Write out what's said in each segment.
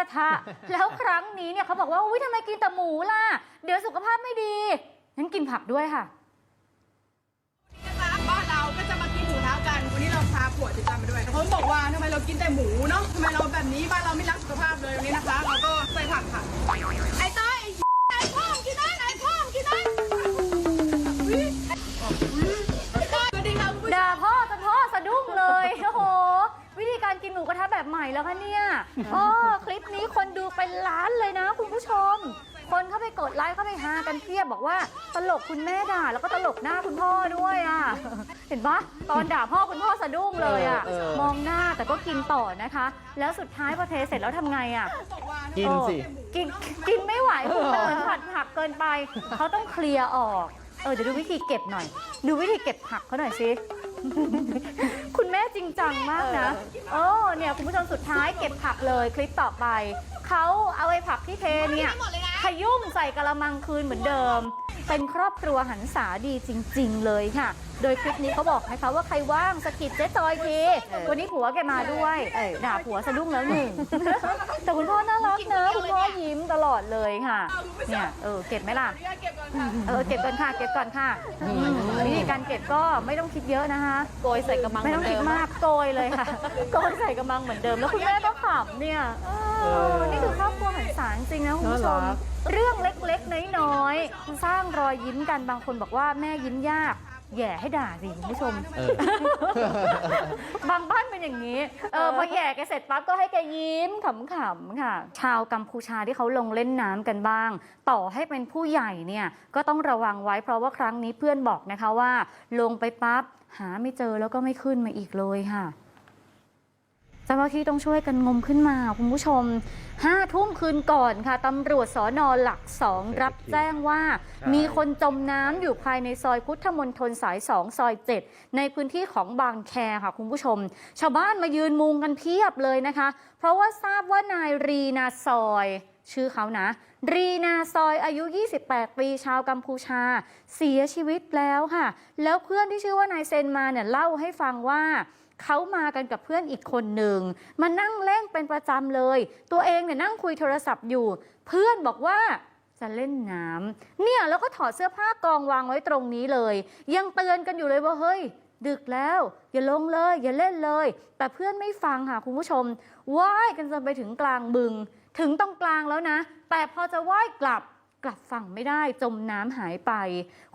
ระทะ แล้วครั้งนี้เนี่ยเขาบอกว่าอุ้ยทำไมกินแต่หมูล่ะ เดี๋ยวสุขภาพไม่ดีงั้นกินผักด้วยค่ะ นะคะบ้านเราก็จะมากินหมูทะกัน วันนี้เราพาผัวติดตามมาด้วยเขาบอกว่าทำไมเรากินแต่หมูเนาะทำไมเราแบบนี้บ้านเราไม่รักสุขภาพเลยวันนี้นะคะ เราก็ใส่ผักค่ะไอ้ต้อยไอ้พ่อมกินนะไอ้พ่อมกินนะ แบบใหม่แล้วคะเนี่ยอ๋อคลิปนี้คนดูเป็นล้านเลยนะ คุณผู้ชม คนเข้าไปกดไลค์เข้าไปฮากันเพียบบอกว่าตลกคุณแม่ด่า แล้วก็ตลกหน้าคุณพ่อด้วยอะ เห็นปะตอนด่าพ่อคุณพ่อสะดุ้งเลยอะเออเออมองหน้าแต่ก็กินต่อนะคะ แล้วสุดท้ายพอเทเสร็จแล้วทำไงอะบอกว่ากินสิเออกินกินไม่ไหวคุณเดินผัดผักเกินไป เขาต้องเคลียร์ออก เออเดี๋ยวดูวิธีเก็บหน่อย ดูวิธีเก็บผักเขาหน่อยสิ คุณแม่จริงจังมากนะโอ้เนี่ยคุณผู้ชมสุดท้ายเก็บผักเลยคลิปต่อไป เขาเอาไอ้ผักที่เทเนี่ยขยุ่มใส่กระมังคืนเหมือนเดิม เป็นครอบครัวหันษาดีจริง ๆ เลยค่ะ โดยคลิปนี้เขาบอกนะคะว่าใครว่างสะกิดเจ๊จอยทีเออวันนี้ผัวแกมาด้วยเออด่าผัวสะดุ้งแล้วหนึ่งแต่คุณพ่อน่ารักนะคุณพ่อยิ้มตลอดเลยค่ะเนี่ยเออเก็บไหมล่ะขออนุญาตเก็บก่อนค่ะเออเก็บก่อนค่ะเก็บก่อนค่ะอืมวิธีการเก็บก็ไม่ต้องคิดเยอะนะคะโกยใส่กระมังไม่ต้องคิดมากโกยเลยค่ะโกยใส่กระมังเหมือนเดิมแล้วคุณแม่ก็ขำเนี่ยเอเอออนี่คือครอบครัวหันษาจริงๆนะคุณผู้ชมน่ารัก เรื่องเล็กๆ น้อยๆ สร้างรอยยิ้มกันบางคนบอกว่าแม่ยิ้มยาก แย่ให้ด่าสิคุณผู้ชม เออ บางบ้านเป็นอย่างนี้ เออพอแย่แกเสร็จปั๊บก็ให้แกยิ้มขำๆค่ะ ชาวกัมพูชาที่เขาลงเล่นน้ำกันบ้าง ต่อให้เป็นผู้ใหญ่เนี่ยก็ต้องระวังไว้เพราะว่าครั้งนี้เพื่อนบอกนะคะว่า ลงไปปั๊บหาไม่เจอแล้วก็ไม่ขึ้นมาอีกเลยค่ะเจ้าหน้าที่ต้องช่วยกันงมขึ้นมา คุณผู้ชมห้าทุ่มคืนก่อนค่ะตำรวจสอนอหลักสองรับแจ้งว่า มีคนจมน้ำอยู่ภายในซอยพุทธมณฑลสายสองซอยเจ็ดในพื้นที่ของบางแคค่ะคุณผู้ชม ชาวบ้านมายืนมุงกันเพียบเลยนะคะ เพราะว่าทราบว่านายรีนาซอย ชื่อเขานะ รีนาซอยอายุ 28 ปีชาวกัมพูชา เสียชีวิตแล้วค่ะ แล้วเพื่อนที่ชื่อว่านายเซนมาเนี่ยเล่าให้ฟังว่า เขามากันกับเพื่อนอีกคนหนึ่งมานั่งเล่นเป็นประจำเลย ตัวเองเนี่ยนั่งคุยโทรศัพท์อยู่ เพื่อนบอกว่าจะเล่นน้ำเนี่ยแล้วก็ถอดเสื้อผ้ากองวางไว้ตรงนี้เลย ยังเตือนกันอยู่เลยว่าเฮ้ย ดึกแล้ว อย่าลงเลย อย่าเล่นเลย แต่เพื่อนไม่ฟังค่ะคุณผู้ชมว่ายกันจนไปถึงกลางบึง ถึงตรงกลางแล้วนะ แต่พอจะว่ายกลับกลับฝั่งไม่ได้จมน้ำหายไป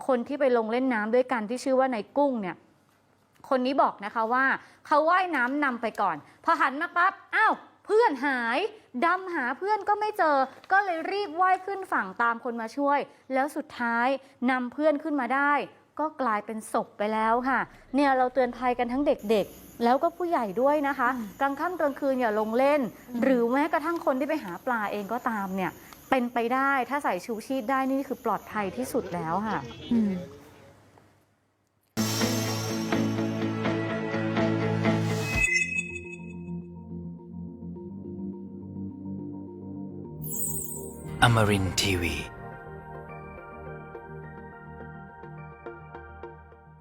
คนที่ไปลงเล่นน้ำด้วยกันที่ชื่อว่านายกุ้งเนี่ย คนนี้บอกนะคะว่าเขาว่ายน้ำนำไปก่อน พอหันมาปั๊บอ้าวเพื่อนหายดำหาเพื่อนก็ไม่เจอ ก็เลยรีบว่ายขึ้นฝั่งตามคนมาช่วย แล้วสุดท้ายนำเพื่อนขึ้นมาได้ ก็กลายเป็นศพไปแล้วค่ะ เนี่ยเราเตือนภัยกันทั้งเด็กๆ แล้วก็ผู้ใหญ่ด้วยนะคะ กลางค่ำกลางคืนอย่าลงเล่น หรือแม้กระทั่งคนที่ไปหาปลาเองก็ตามเนี่ย เป็นไปได้ถ้าใส่ชูชีพได้นี่คือปลอดภัยที่สุดแล้วค่ะ Amarin Tiwi.